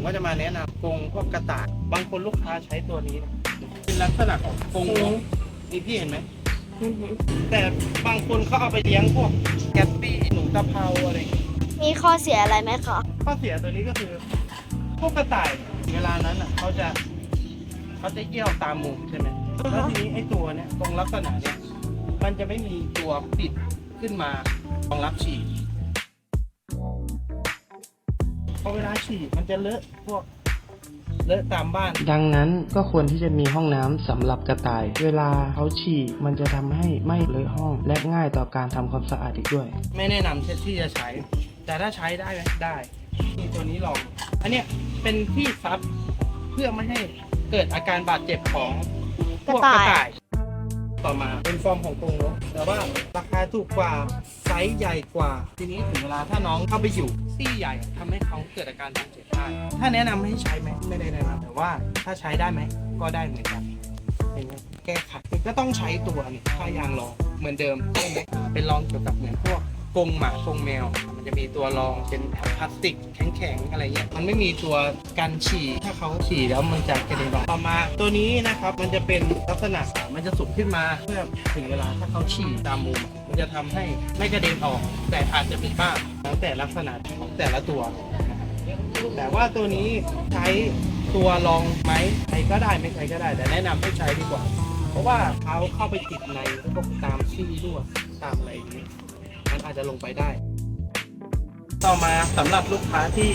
ผมก็จะมาแนะนำกรงพวกกระต่ายบางคนลูกค้าใช้ตัวนี้นะเป็นลักษณะของกรงนกนี่พี่เห็นไหมแต่บางคนเขาเอาไปเลี้ยงพวกแกตปี้หนูตะเภาอะไรอย่างเงี้ย มีข้อเสียอะไรไหมคะข้อเสียตัวนี้ก็คือ พวกกระต่ายเวลานั้นอะเขาจะเขาจะเยี่ยวตามมุมใช่ไหมแล้วทีนี้ไอ้ตัวเนี้ยตรงลักษณะเนี้ยมันจะไม่มีตัวปิดขึ้นมารองรับฉี่ ฉี่มันจะเลอะพวกเลอะตามบ้าน ดังนั้นก็ควรที่จะมีห้องน้ำสำหรับกระต่าย เวลาเขาฉี่มันจะทำให้ไม่เลอะห้อง และง่ายต่อการทำความสะอาดอีกด้วย ไม่แนะนำที่จะใช้ แต่ถ้าใช้ได้ไหมได้นี่ตัวนี้ลอง อันเนี้ยเป็นที่ซับเพื่อไม่ให้เกิดอาการบาดเจ็บของพวกกระต่าย ต่ อมาเป็นฟอร์มของกรงนกแต่ว่าราคาถูกกว่าไซส์ใหญ่กว่า ทีนี้ถึงเวลาถ้าน้องเข้าไปอยู่ซี่ใหญ่ทำให้เขาเกิดอาการบาดเจ็บได้ถ้าแนะนำให้ใช้ไหมไม่ได้แนะนำแต่ว่าถ้าใช้ได้ไหมก็ได้เหมือนกันเห็นไหมแก้ขัดก็ต้องใช้ตัวนี่ผ้ายางรองเหมือนเดิมใช่ไหมเป็นรองเกี่ยวกับเหมือนพวกกรงหมากรงแมว มันจะมีตัวรองเป็นพลาสติกแข็งๆอะไรเงี้ยมันไม่มีตัวกันฉี่ถ้าเขาฉี่แล้วมันจะกระเด็นออกต่อมา ตัวนี้นะครับมันจะเป็นลักษณะมันจะสุกขึ้นมาเพื่อถึงเวลาถ้าเขาฉี่ตามมุม มันจะทำให้ไม่กระเด็นออก แต่อาจจะมีบ้างแล้วแต่ลักษณะของแต่ละตัวแต่ว่าตัวนี้ใช้ตัวรองไหมใช้ก็ได้ไม่ใช้ก็ได้ แต่แนะนำให้ใช้ดีกว่า เพราะว่าเขาเข้าไปติดในพวกตามซี่รั่วตามอะไรอย่างนี้มันอาจจะลงไปได้ ต่อมาสำหรับลูกค้าที่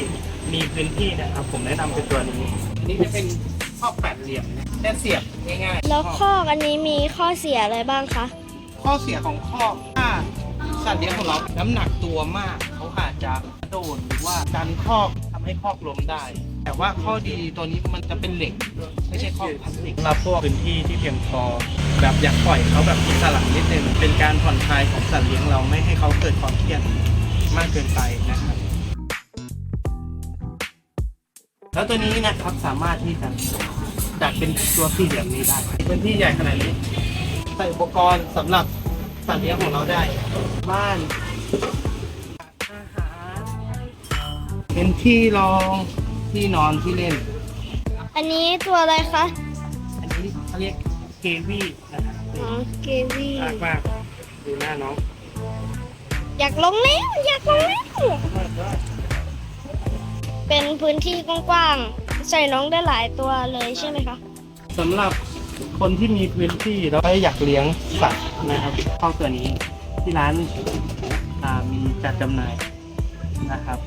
มีพื้นที่นะครับ ผมแนะนำเป็นตัวนี้อันนี้จะเป็นครอบแปดเหลี่ยมนะแค่เสียบง่ายๆแล้วครอบข้อกอันนี้มีข้อเสียอะไรบ้างคะข้อเสียของคอกถ้าสัตว์เลี้ยงของเราน้ำหนักตัวมาก เขาอาจจะโดนหรือว่าดันคอกทำให้คอกล้มได้ แต่ว่าข้อดีตัวนี้มันจะเป็นเหล็ก ไม่ใช่คอกพลาสติกรับพวกพื้นที่ที่เพียงพอแบบอยากปล่อยเขาแบบอิสระนิดนึงเป็นการผ่อนคลายของสัตว์เลี้ยงเราไม่ให้เขาเกิดความเครียด มากเกินไปนะครับแล้วตัวนี้นะครับสามารถที่จะดัดเป็นตัวสี่เหลี่ยมนี้ได้พื้นที่ใหญ่ขนาดนี้ใส่อุปกรณ์สำหรับสัตว์เลี้ยงของเราได้ บ้านอาหารเป็นที่รองที่นอนที่เล่น อันนี้ตัวอะไรคะ อันนี้เขาเรียกเกวี่นะครับอ๋อเกวี่น่ารักมากดูหน้าน้อง อยากลงเล่นอยากลงเล่นเป็นพื้นที่กว้างๆใส่น้องได้หลายตัวเลยใช่ไหมคะสำหรับคนที่มีพื้นที่แล้วอยากเลี้ยงสัตว์นะครับข้าตัวนี้ที่ร้านมีจัดจำหน่ายนะครับ